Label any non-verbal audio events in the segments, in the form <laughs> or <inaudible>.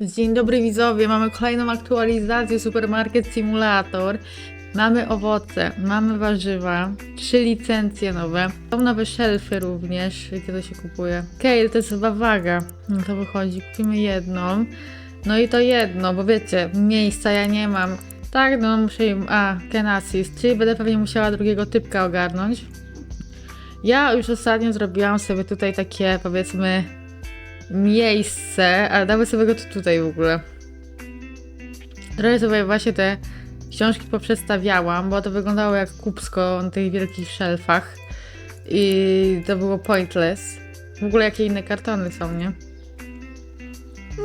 Dzień dobry widzowie, mamy kolejną aktualizację Supermarket Simulator. Mamy owoce, mamy warzywa, trzy licencje nowe, są nowe szelfy również, gdzie to się kupuje. Kale to jest chyba waga, no to wychodzi, kupimy jedną. No i to jedno, bo wiecie, miejsca ja nie mam. Tak, no muszę im, a, Kenasis, czyli będę pewnie musiała drugiego typka ogarnąć. Ja już ostatnio zrobiłam sobie tutaj takie, powiedzmy, miejsce, ale damy sobie go tu tutaj w ogóle. Trochę sobie właśnie te książki poprzestawiałam, bo to wyglądało jak kubsko na tych wielkich szelfach i to było pointless. W ogóle jakie inne kartony są, nie?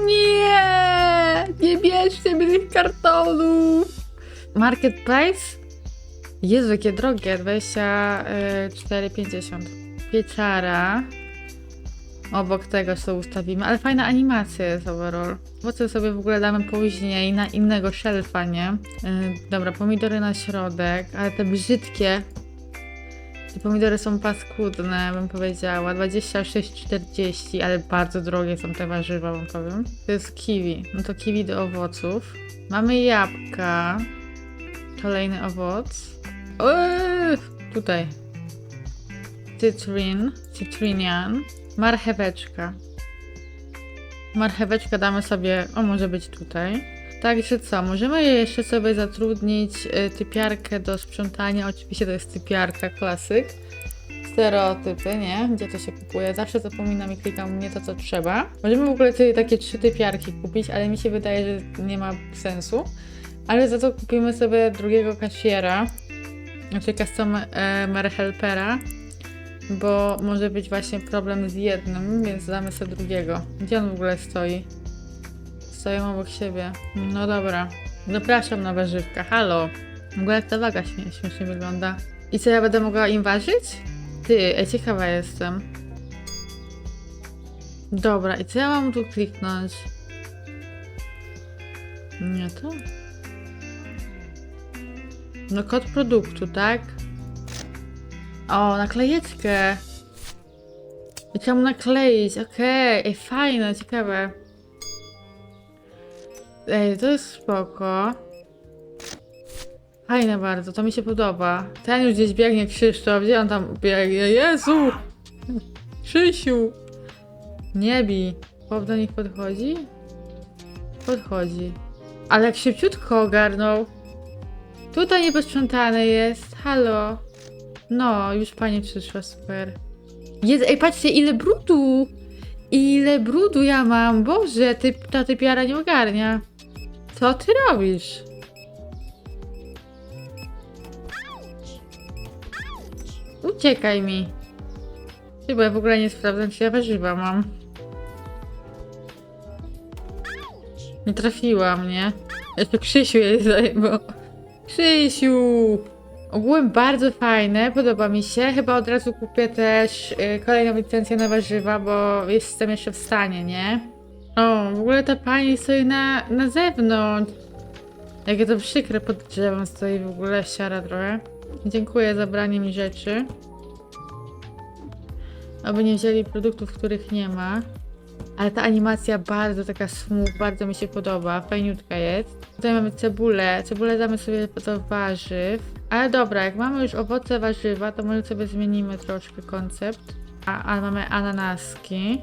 Nie! Nie bierzcie mi tych kartonów! Marketplace? Jezu, jakie drogie, 24,50. Pieczara. Obok tego sobie ustawimy, ale fajna animacja jest overall. Owoce sobie w ogóle damy później na innego szelfa, nie? Yy, dobra, pomidory na środek, ale te brzydkie. Te pomidory są paskudne, bym powiedziała. 26,40, ale bardzo drogie są te warzywa, wam powiem. To jest kiwi. No to kiwi do owoców. Mamy jabłka. Kolejny owoc. Eee, tutaj. Cytrin. Cytrinian. Marcheweczka. Marcheweczkę damy sobie, o może być tutaj. Także co, możemy jeszcze sobie zatrudnić y, typiarkę do sprzątania. Oczywiście to jest typiarka klasyk. Stereotypy, nie? Gdzie to się kupuje? Zawsze zapominam i klikam nie to, co trzeba. Możemy w ogóle tutaj takie trzy typiarki kupić, ale mi się wydaje, że nie ma sensu. Ale za to kupimy sobie drugiego kasjera, znaczy customer helpera, bo może być właśnie problem z jednym, więc damy sobie drugiego. Gdzie on w ogóle stoi? Stoją obok siebie. No dobra. Zapraszam na warzywka. Halo. W ogóle jak ta waga śmie- śmiesznie wygląda. I co, ja będę mogła im ważyć? Ty, ej, ciekawa jestem. Dobra, i co ja mam tu kliknąć? Nie to? No kod produktu, tak? O, naklejeczkę. Chciałam nakleić, okej. Ej, fajne, ciekawe. Ej, to jest spoko. Fajne bardzo, to mi się podoba. Ten już gdzieś biegnie Krzysztof, gdzie on tam biegnie? Jezu! Krzysiu! Nie bij. Chłop do nich podchodzi? Podchodzi. Ale jak szybciutko ogarnął. Tutaj niebesprzątane jest. Halo. No, już pani przyszła, super. Ej, patrzcie, ile brudu! Ile brudu ja mam! Boże, ty, ta typiara nie ogarnia. Co ty robisz? Uciekaj mi. Ty, bo ja w ogóle nie sprawdzam, czy ja warzywa mam. Nie trafiłam, nie? Jeszcze Krzysiu jest zajebał. Krzysiu! Ogółem bardzo fajne, podoba mi się. Chyba od razu kupię też y, kolejną licencję na warzywa, bo jestem jeszcze w stanie, nie? O, w ogóle ta pani stoi na, na zewnątrz. Jakie to przykre pod drzewem stoi w ogóle, siara trochę. Dziękuję za branie mi rzeczy. Aby nie wzięli produktów, których nie ma. Ale ta animacja bardzo taka smooth, bardzo mi się podoba, fajniutka jest. Tutaj mamy cebulę, cebulę damy sobie do warzyw. Ale dobra, jak mamy już owoce, warzywa, to może sobie zmienimy troszkę koncept. A, a mamy ananaski.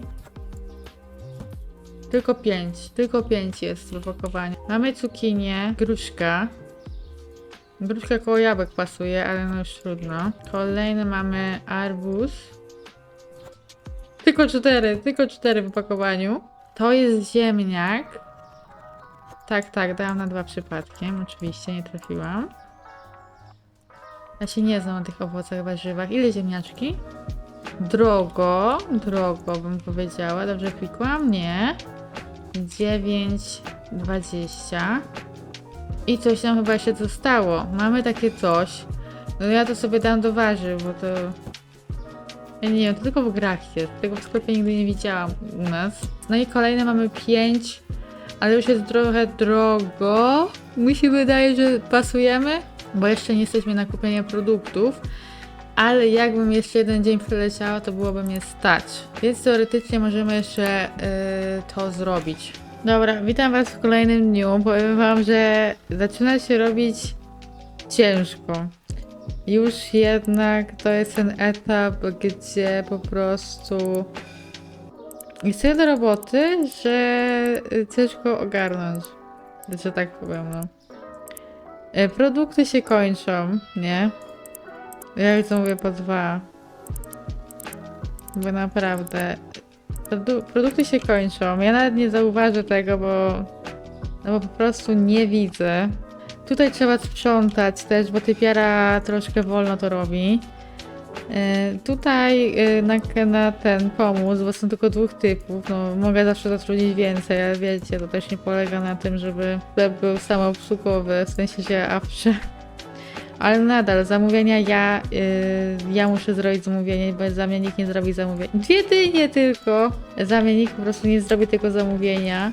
Tylko pięć, tylko pięć jest w opakowaniu. Mamy cukinię, gruszka. Gruszka koło jabłek pasuje, ale no już trudno. Kolejny mamy arbuz. Tylko cztery, tylko cztery w opakowaniu. To jest ziemniak. Tak, tak, dałam na dwa przypadkiem. Oczywiście, nie trafiłam. Ja się nie znam na tych owocach, warzywach. Ile ziemniaczki? Drogo, drogo bym powiedziała. Dobrze klikłam? Nie. 9,20. I coś nam chyba jeszcze zostało. Mamy takie coś. No ja to sobie dam do warzyw, bo to... Ja nie wiem, to tylko w grach jest. Tego w sklepie nigdy nie widziałam u nas. No i kolejne mamy 5, ale już jest trochę drogo. Mi się wydaje, że pasujemy, bo jeszcze nie jesteśmy na kupienie produktów. Ale jakbym jeszcze jeden dzień przeleciała, to byłoby mnie stać. Więc teoretycznie możemy jeszcze yy, to zrobić. Dobra, witam was w kolejnym dniu. Powiem wam, że zaczyna się robić ciężko. Już jednak to jest ten etap, gdzie po prostu jest tyle roboty, że ciężko ogarnąć. Że tak powiem, no. E, Produkty się kończą, nie? Ja już mówię po dwa. Bo naprawdę. Produ- produkty się kończą. Ja nawet nie zauważę tego, bo. No bo po prostu nie widzę. Tutaj trzeba sprzątać też, bo typiara troszkę wolno to robi. E, Tutaj e, na, na ten pomóc, bo są tylko dwóch typów. No, mogę zawsze zatrudnić więcej, ale wiecie, to też nie polega na tym, żeby był samoobsługowy, w sensie się awcze. Ale nadal, zamówienia ja, y, ja muszę zrobić zamówienie, bo za mnie nikt nie zrobi zamówienia. Jedynie tylko za mnie nikt po prostu nie zrobi tego zamówienia,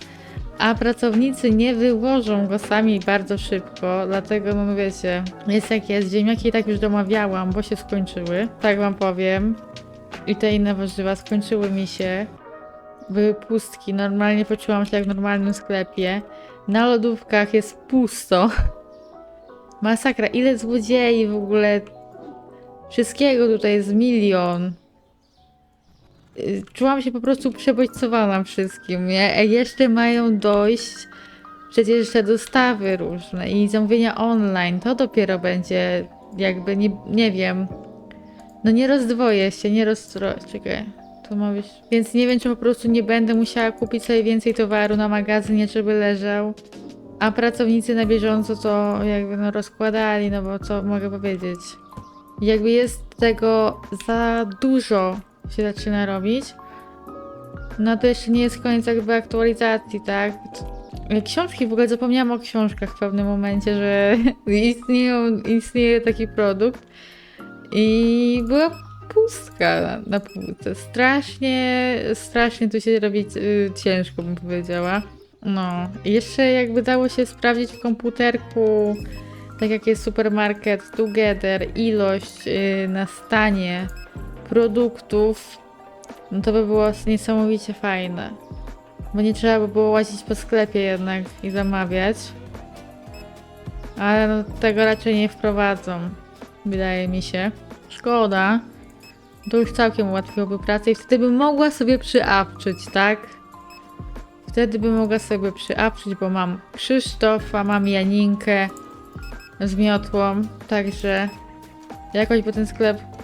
a pracownicy nie wyłożą go sami bardzo szybko, dlatego no wiecie, jest jak jest. Ziemniaki i tak już domawiałam, bo się skończyły, tak wam powiem. I te inne warzywa skończyły mi się. Były pustki, normalnie poczułam się jak w normalnym sklepie. Na lodówkach jest pusto. Masakra, ile złodziei w ogóle. Wszystkiego tutaj jest milion. Y, Czułam się po prostu przebodźcowana wszystkim? A jeszcze mają dojść przecież te dostawy różne i zamówienia online. To dopiero będzie jakby, nie, nie wiem. No nie rozdwoję się, nie rozdwoję. Czekaj, to. Więc nie wiem, czy po prostu nie będę musiała kupić sobie więcej towaru na magazynie, żeby leżał. A pracownicy na bieżąco to jakby no rozkładali, no bo co mogę powiedzieć. Jakby jest tego za dużo się zaczyna robić. No to jeszcze nie jest koniec jakby aktualizacji, tak? Książki, w ogóle zapomniałam o książkach w pewnym momencie, że <laughs> istnieją, istnieje taki produkt. I była pustka na, półce. Strasznie, strasznie tu się robi y, ciężko, bym powiedziała. No, jeszcze jakby dało się sprawdzić w komputerku, tak jak jest supermarket Together, ilość yy, na stanie produktów, no to by było niesamowicie fajne. Bo nie trzeba by było łazić po sklepie jednak i zamawiać. Ale no, tego raczej nie wprowadzą, wydaje mi się. Szkoda. To już całkiem ułatwiłoby pracę i wtedy bym mogła sobie przyapczyć, tak? Wtedy bym mogła sobie przyapczyć, bo mam Krzysztofa, mam Janinkę z miotłą, także jakoś by ten sklep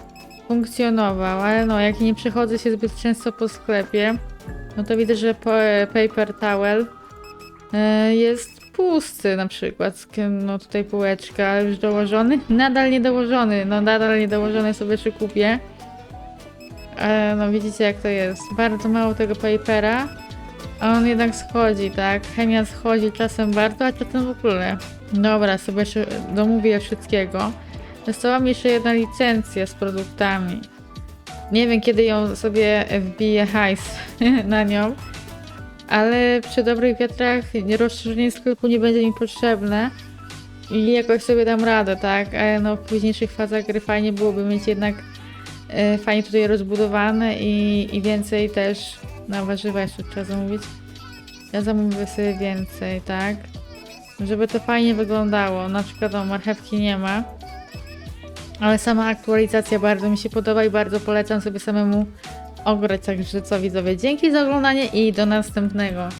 funkcjonował, ale no, jak nie przechodzę się zbyt często po sklepie, no to widzę, że po, paper towel e, jest pusty na przykład, no tutaj półeczka, ale już dołożony, nadal nie dołożony, no nadal nie dołożony sobie czy kupię. E, no widzicie jak to jest, bardzo mało tego papera, a on jednak schodzi, tak? Chemia schodzi czasem bardzo, a czasem w ogóle. Dobra, sobie jeszcze domówię wszystkiego. Została mi jeszcze jedna licencja z produktami. Nie wiem, kiedy ją sobie wbiję hajs <laughs> na nią, ale przy dobrych wiatrach rozszerzenie sklepu nie będzie mi potrzebne i jakoś sobie dam radę, tak? Ale no w późniejszych fazach gry fajnie byłoby mieć jednak e, fajnie tutaj rozbudowane i, i więcej też na warzywa jeszcze trzeba zamówić. Ja zamówię sobie więcej, tak? Żeby to fajnie wyglądało. Na przykład o marchewki nie ma. Ale sama aktualizacja bardzo mi się podoba i bardzo polecam sobie samemu ograć. Także co widzowie, dzięki za oglądanie i do następnego.